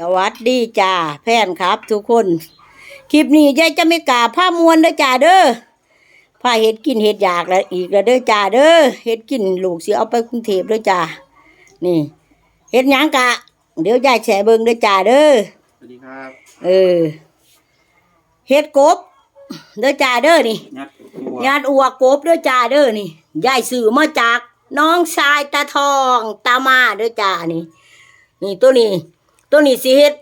สวัสดีจ้าแฟนครับ ทุกคน คลิปนี้ยายจะไม่กล้าผ้ามวนเด้อจ้าเด้อผ้าเห็ดกินเห็ดอยากแล้วอีกแล้วเด้อจ้าเด้อเห็ดกินลูกสิเอาไปกรุงเทพเด้อจ้านี่เห็ดหยังกะ เดี๋ยวยายแฉเบิ่งเด้อจ้าเด้อสวัสดีครับเออเห็ดกบเด้อจ้าเด้อนี่ยัดตัวงานอัวกบเด้อจ้าเด้อนี่ยายซื้อมาจากน้องชายตาทองตามาเด้อจ้านี่ นี่ตัวนี้ ตัวนี้สิเฮ็ด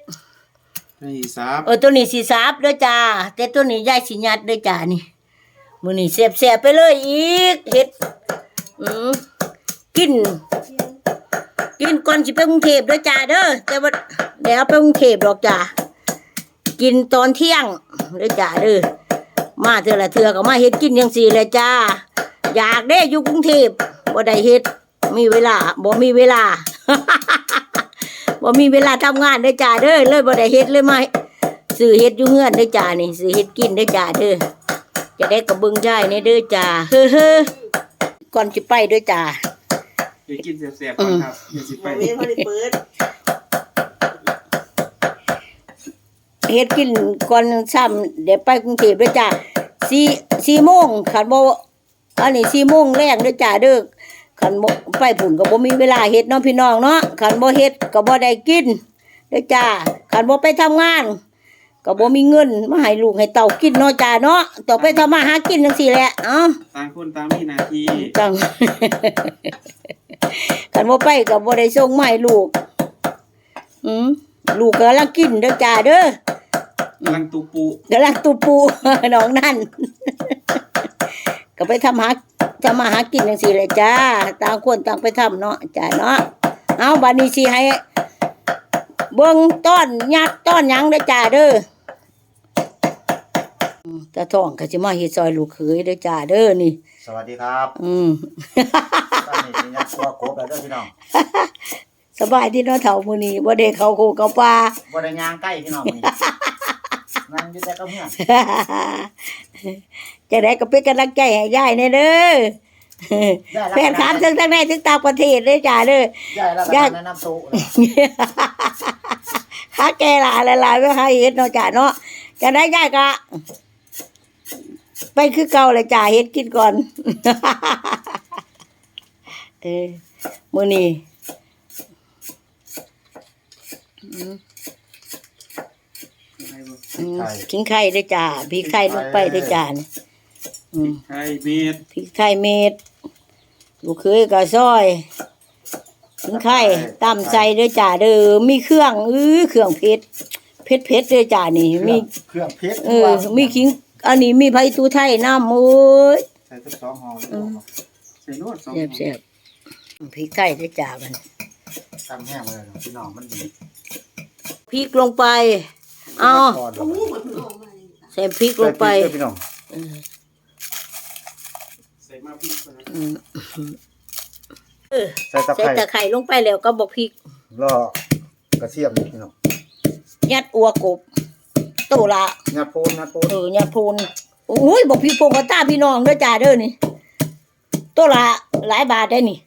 ให้ซับเออตัวนี้สีสาบเด้อจ้าแต่ตัวนี้ยายสิยัดเด้อจ้านี่มื้อนี้เสียบๆไปเลยอีกเฮ็ดอืมกิน กินก่อนสิไปกรุงเทพเด้อจ้าเด้อแต่ว่าเดี๋ยวไปกรุงเทพดอกจ้ากินตอนเที่ยงเด้อจ้าเด้อมาเทื่อละเทื่อก็มาเฮ็ดกินจังซี่แหละจ้า อยากได้อยู่กรุงเทพบ่ได้เฮ็ดมีเวลาบ่มีเวลา บ่มีเวลาทำงานเด้อจ้าเด้อเลยบ่ได้เฮ็ดเลยมาซื้อเฮ็ดอยู่เฮือนเด้อจ้านี่ซื้อเฮ็ดกินเด้อจ้าเด้อจะได้กระเบึงได้ในเด้อจ้าเฮ้อๆก่อนสิไปเด้อจ้าเดี๋ยวกินแสบๆก่อนครับเดี๋ยวสิไปเฮ็ดกินก่อนซ้ำเดี๋ยวไปกรุงเทพเด้อจ้าสี่สี่โมงคันบ่อันนี้สี่โมงแรกเด้อจ้าเด้อ คันบ่ไปผุ่นก็บ่มีเวลาเฮ็ดเนาะพี่น้องเนาะคันบ่เฮ็ดก็บ่ได้กินเด้อจ้าคันบ่ไปทำงานก็บ่มีเงินมาให้ลูกให้เต่ากินเนาะจ้าเนาะต้องไปทำมาหากินจังซี่แหละเอ้าต่างคนต่างมีหน้าที่จังคันบ่ไปก็บ่ได้ส่งมาให้ลูกอืมลูกก็กำลังกินเด้อจ้าเด้อกำลังตูปูกำลังตูปูน้องนั่นก็ไปทำหา ทำมาหากินจังซี่แหละจ้า ต่างคนต่างไปทำเนาะจ้าเนาะเอาบัดนี้สิให้ เบิ่งต้อนยัดต้อนหยังเด้อจ้าเด้ออืมตาทองก็สิมาเฮ็ดซอยลูกเขยเด้อจ้าเด้อนี่ สวัสดีครับ อืมตอนนี้สิยักตัวกบแล้วเด้อพี่น้องสบายที่เนาะเฒ่ามื้อนี้บ่ได้เข้าโคเข้าป่าบ่ได้ย่างใกล้พี่น้องมื้อนี้นั่งอยู่แต่กับเฮือน จะได้ก็เป็นกำลังใจให้ยายแน่เด้อแฟนคลับทั้งทั้งในทั้งต่างประเทศเลยจ้าเด้อยายแล้วก็ยายแนะนำตัวข้าแกหลายหลายๆไว้ให้เฮ็ดเนาะจ้าเนาะจะได้ยายก็ไปคือเก่าเลยจ้าเฮ็ดกินก่อนเออมื้อนี้อืมไข่บ่อืมทิ้งไข่ด้วยจ้าพริกไข่ลงไปด้วยจ้านี่ อืมไข่เม็ดพริกไข่เม็ดลูกเคยก็ซอยทิ้งไข่ตำใส่ด้วยจ้าเด้อมีเครื่องอื้อเครื่องเผ็ดเผ็ดเผ็ดด้วยจ้านี่มี เครื่องเพชรเออ มีขิง อันนี้มีไผ่ตูไทยน้ำโอ้ยใส่สักสองห่อใส่นวดสองแซ่บห่อแซ่บพริกไทยด้วยจ้ามันตำแห้งเลยพี่น้องมันดีพริกลงไปเอาก่อนใส่พริกลงไปใส่พริกด้วยพี่น้องใส่ มาพริกก่อนนะอืมใส่ตะใส่ไคร้ตะไคร้ลงไปแล้วก็บอกพริกรอกระเทียมนี่พี่น้องยัดอัวกบโตละงาโพนงาโพนเออยัดพูนโอ้ยบอกพี่โปงกับตาพี่น้องเด้อจ้าเด้อนี่โตละหลายบาทได้นี่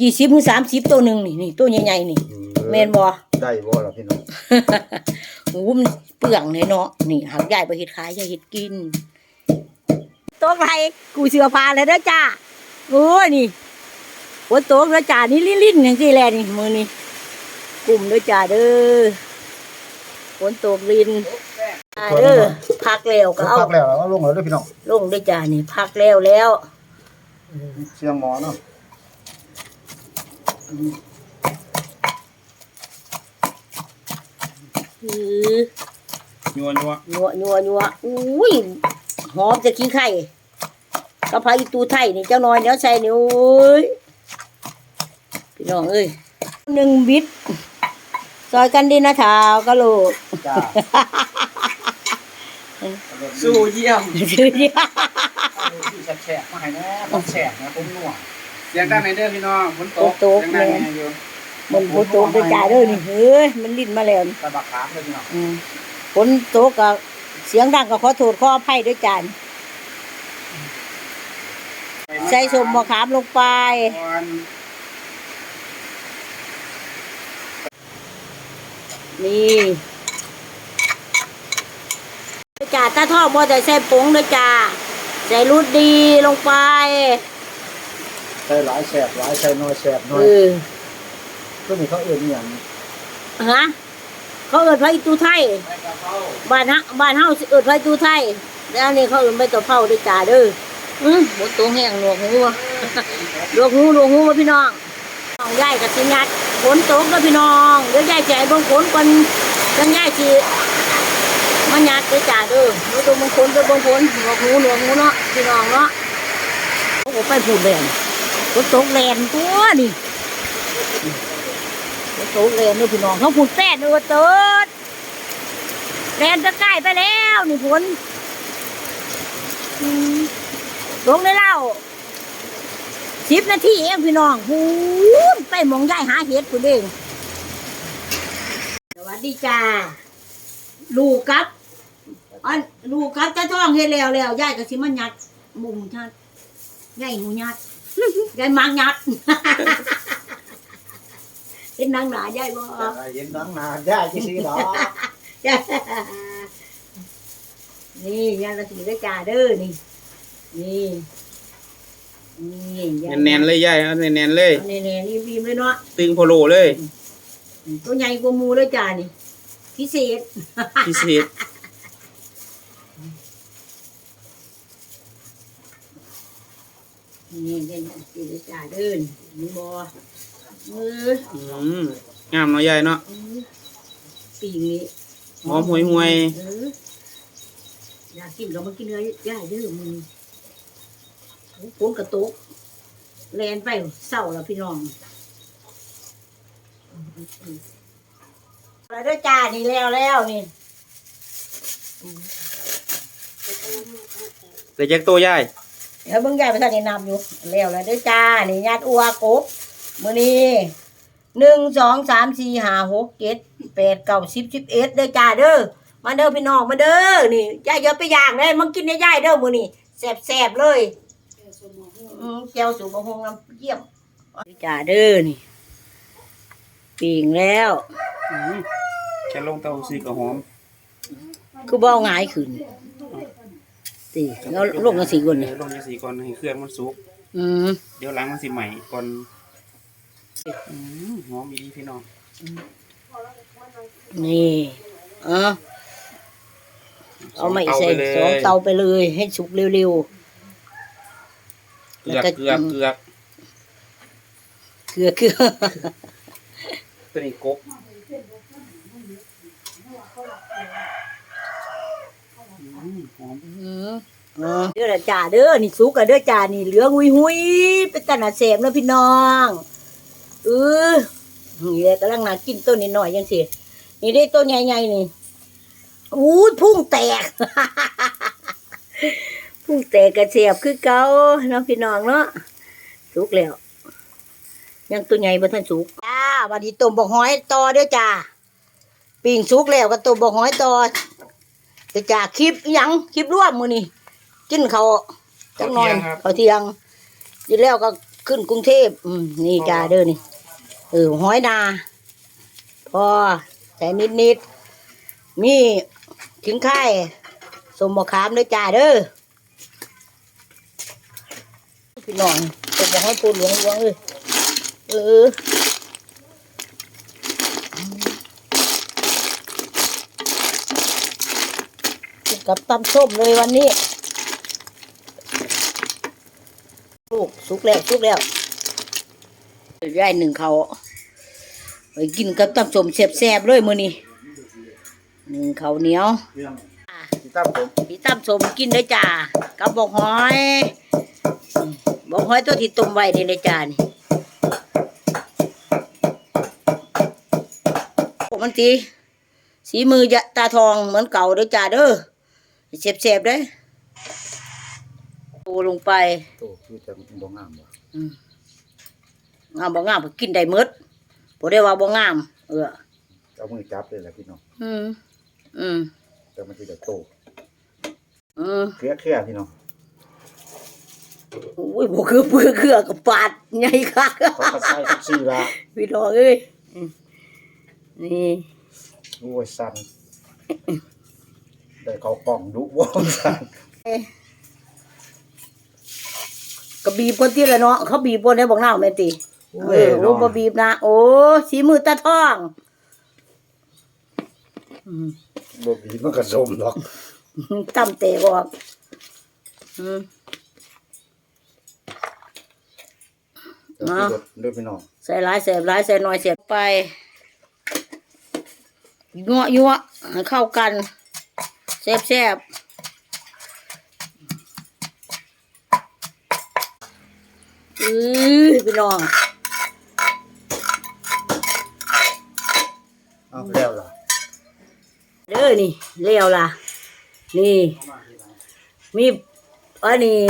ยี่สิบถึงสามสิบตัวหนึ่งนี่นี่ตัวใหญ่ๆนี่แมนบ่ได้บ่ล่ะพี่น้องโอ้มันเปลืองเลยเนาะนี่หักใหญ่ไปเฮ็ดขายอย่าเฮ็ดกิน ตัวไรกูเสือพาเลยเด้อจ้าโอ้ยนี่ฝนตกเด้อจ้านี่ลิ้นๆอย่างที่แลนี่มือนี่กลุ่มเด้อจ้าเด้อฝนตกลินจ้าเด้อพักแล้วก็เอาพักแล้วแล้วลงแล้วเด้อพี่น้องลงด้วยจ้านี่พักแล้วแล้วเชียงหมอเนาะอือนัวนัวนัวนัวนัวอุ้ยหอมจะขี้ไข่ กะเพราอีตูไทยนี่เจ้าน้อยเดี๋ยวใส่นี่โอ้ยพี่น้องเอ้ยหนึ่งบิดซอยกันดีนะเท้าวกะโหลกจ้าสู้เยี่ยมชื่อเดียวที่แฉะๆมาให้แน่ต้องแฉะนะผมนัวเสียงดังในเด้อพี่น้องฝนตกเสียงดังแน่อยู่มันฝนตกด้วยจ้าเด้อนี่เฮ้ยมันลิ้นมาแล้วนี่ตะบักขามเลยพี่น้องอืมฝนตกกับเสียงดังก็ขอโทษขออภัยด้วยจาน ใส่สมมะขามลงไป ก่อนนี่จ่าตาทองบ่ใส่ใส่ผงเลยจ้าใส่รูดดีลงไปใส่หลายแสบหลายใส่น้อยแสบน้อเอยอก็มีเขาเอื่นอหย่างฮะเขาเอิดไฟตูไทยบ้านฮะบ้านเฮาสิเอิดไฟตูไทยแล้วอันนี่เขาเอิดไม่ตัวเผาด้วยจ้าเด้อ อือหมดตัวแห้งหนวกหูวะหนวกหูหนวกหูวะพี่น้องน้องยายกับสิญัดฝนตกแล้วพี่น้องเดี๋ยวยายจะให้เบิ่งฝนก่อนจังยายสิมันยัดด้วยจ้าเด้อหนูตัวเบิ่งฝนตัวเบิ่งฝนหนวกหูหนวกหูเนาะพี่น้องเนาะโอ้โหไปพูดแรงฝนตกแรงตัวนี่โตเรนนี่พี่น้องเขาพูดแป้นเออเติดแรนจะใกล้ไปแล้วนี่ฝนอืม ลงได้แล้วสิบนาทีเองพี่น้องพูนไปหมองได้หาเห็ดคุณเองสวัสดีจ้าลูกกับอันลูกกับจะท้องเฮ็ดแล้วแล้วยายก็สิมันยัดมุมชัดยายหูยัดยายมังยัดเห็นนางหนายายบ่เย็นดังนาย่าที่สีดอกนี่ยาละสีได้จ่าเด้อนี่ นี่นี่ยาแน่นๆเลยยายเอาแน่นๆเลย แน่นๆนี่บีมเลยเนาะตึงโพโลเลย ตัวใหญ่กว่าหมูเลยจ่านี่พิเศษพิเศษนี่เด่นสีได้จ่าเด้อนี่บ่มืออืมงามเนาะยายเนาะปีกนี้หอมห่วยเอออยากกินก็มากินเนื้อย่ายเด้อมึง โอ้โหกระตุกแลนไปเศร้าแล้วพี่น้องแล้วเด้วยจ้านี่แล้วแล้วนี่แต่แจ็คโตวยายเดี๋ยวเบิ่งยายไปทางนี้นำอยู่แล้วแล้วเด้วยจ้านี่ญาติอัวกบมื้อนี้หนึ่งสองสามสี่ห้าหกเจ็ดแปดเก้าสิบสิบเอ็ดเด้อจ้าเด้อมาเด้อพี่น้องมาเด้อนี่ยายอย่าไปอย่างเลยมากินในยายเด้อมื้อนี้แซ่บๆเลย แก้วสูบะฮงน้ำเยี่ยมจ่าเด้อนี่ปิ่งแล้วอืมแค่ลงเตาซีก็หอมคือเบ้าหงายขึ้นสิแล้วลงกันสี่คนเดี๋เนี่ยยวลงจะสีก่อนให้เครื่องมันสุกอืมเดี๋ยวล้างมันสิใหม่ก่อนอืมหอมอีดีพี่น้องนี่เออเอาไม่ใส่ไปเลยสองเตาไปเลยให้สุกเร็วเกลือกแล้วก็เกลือกเกลือกๆเกลือเกลือตัวนี้กบอืมหอมอืมเออเด้อละจ่าเด้อนี่สุกอะเด้อจ่านี่เหลืองหุยหุยๆเป็นตาหนาเสมแล้วพี่น้องเออนี่แหละกำลังน่ากินต้นนิดหน่อยยังสินี่ได้ต้นใหญ่ๆนี่อู้ยพุ่งแตก พุ่งแตกกระเสียบคือเก่าเนาะพี่น้องเนาะสุกแล้ว ยังตัวใหญ่บ่ทันสุกจ้าวันนี้ต้มบกหอยต่อเด้อจ้าปิ้งสุกแล้วก็ต้มบกหอยต่อเด้อจ้าคลิปอิหยังคลิปร่วมมื้อนี้กินเขาวจักหน่อยเขาวเที่ยงกินแล้วก็ขึ้นกรุงเทพอืมนี่จ้าเด้อนี่เออหอยนาพอแต่นิดนิดๆมีขิงไข่สมมะขามด้วยจ้าเด้อ พี่น้องสมมะขามปูหลวงหลวงเลยเออกินกับตำส้มเลยวันนี้ ลูกสุกแล้วสุกแล้วได้หนึ่งเขาไปกินกับตำส้มแซ่บๆเลยมื้อนี้หนึ่งข้าวเหนียวที่ตั้มผมพี่ตำส้มกินได้จ้ากับบอกหอย บอกหอยตัวที่ต้มไว้นี่เลยจ้านี่ปกมันตีสีมือยะตาทองเหมือนเก่าเด้อจ้าเด้อแซ่บๆเด้อโตลงไปโตคือจะบ่งามบ่อืมงามบ่งามก็กินได้หมดบ่ได้ว่าบ่งาม เออเอามือจับเลยแหละพี่น้องอืมอืมแต่มันสิได้โตอืมเคลียร์เคลียร์พี่น้อง โอ้ยบ่คือเปื้อเคือกับปาดใหญ่คักเขาก็ใส่ทุกซี่ละพี่น้องเอ้ยอืมนี่โอ้ยสั่นแต่เขากล่องดุบ่สั่นก็บีบคนที่ละเนาะเขาบีบคนได้บอกเน่าแม่ติเออโอ้บ่บีบนะ โอ้สีมือตาท่อง อืมบ่บีบมันก็สมหรอกตำเตะออกอืม เดี๋ยวสิรถเด้อพี่น้องใส่หลายเสียบหลายใส่น้อยเสียบไปยั่วยั่วให้เข้ากันแซ่บแซ่บอือพี่น้องเอาแล้วล่ะเด้อนี่เลี้ยวล่ะ นี่ มีอันนี้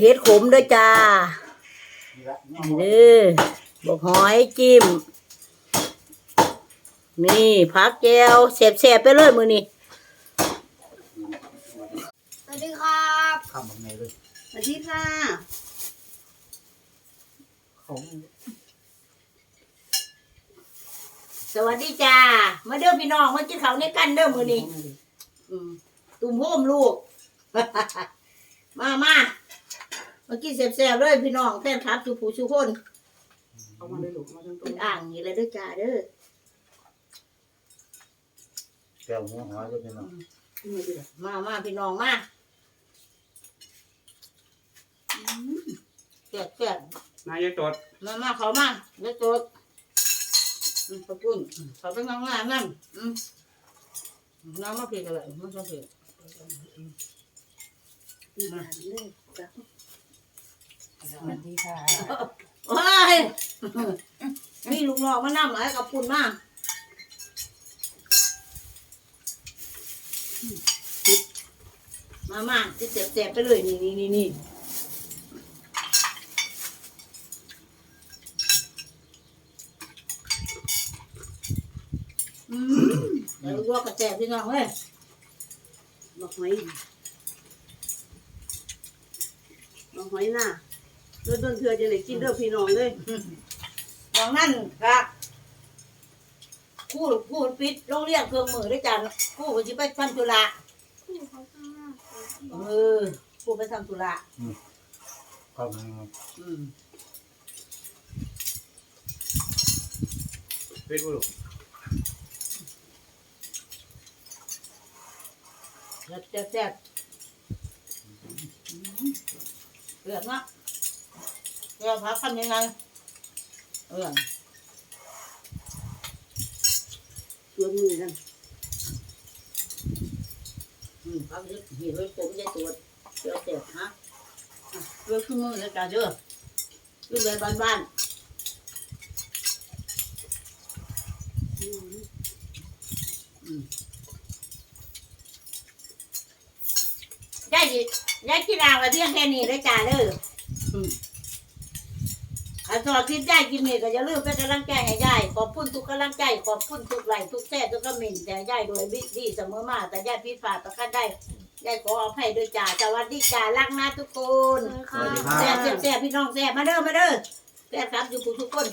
เห็ดขมด้วยจ้า เด้อบกหอยจิ้ม นี่ผักแก้วเสบๆไปเลยมือนี่สวัสดีครับคำว่าไงเลยสวัสดีค่ะเขาสวัสดีจ้า มาเด้อพี่น้องมากินข้าวในกันเด้อมือนี่อืมตุ่มโฮมลูก มามา มากินเสบๆเลยพี่น้องแฟนคลับทุกผู้ทุกคนเอามาเลยลูกมาทั้งตัเป็วนอ่างนี่เลยเด้อจ้าเด้อแก้วหัวหอยเด้อพี่น้องนี่ดิมามาพี่น้องมาแซ่บแซ่บนายยายตดมามาเขามาเล็กโจดอืมขอบคุณเขาเป็นงานงานนั่นอืมน้ำมาเพียกันเลยไม่ต้องเพียมาเลยจ้ะ สวัสดีค่ะว้ายมีลูกน้องมานั่งหลายกับปุ่นมากมามาจะเจ็บๆไปเลยนี่นี่นี่นี่อืมแล้วลวกกระแจบพี่น้องเว้ยบอกไหอยบอกไหอยหน้าโดนโดนเธอจะไหนกินเด้อพี่น้องเลยดังนั้นครับครู่ครู่ปิดโรงเรียนเครื่องมือด้วยกันครู่ไปสิไปทำธุระเออครู่ไปทำธุระเข้ามาอืมเฮ็ดบ่ลูกแซ่บแซ่บแซ่บเลือกนะ เลือกพักทำยังไงเออชวนมือกันอืมพักเลือกเห็นไว้ผมจะตรวจเลือกแซ่บฮะอะเลือกขึ้นมือแล้วกันเด้อเลือกแบบบ้านอืมๆได้สิได้กีฬาไว้เพียงแค่นี้ได้อจ้าเด้อ อืมถ้าสอบคลิปได้กินนี่ก็อย่าลืมเป็นกำลังใจให้ยายขอบคุณทุกกำลังใจขอบคุณทุกไลค์ทุกแซ่ทุกคอมเมนต์แต่ยายโดยวิธีเสมอมาแต่ยายพิดพลาดประการได้ยายขออภัยด้วยจ้าสวัสดีจ้ารักนะทุกคนสวัสดีครัแซ่บบแซ่บแซ่บพี่น้องแซ่บมาเด้อมาเด้อแซ่บครับอยู่ทุกคน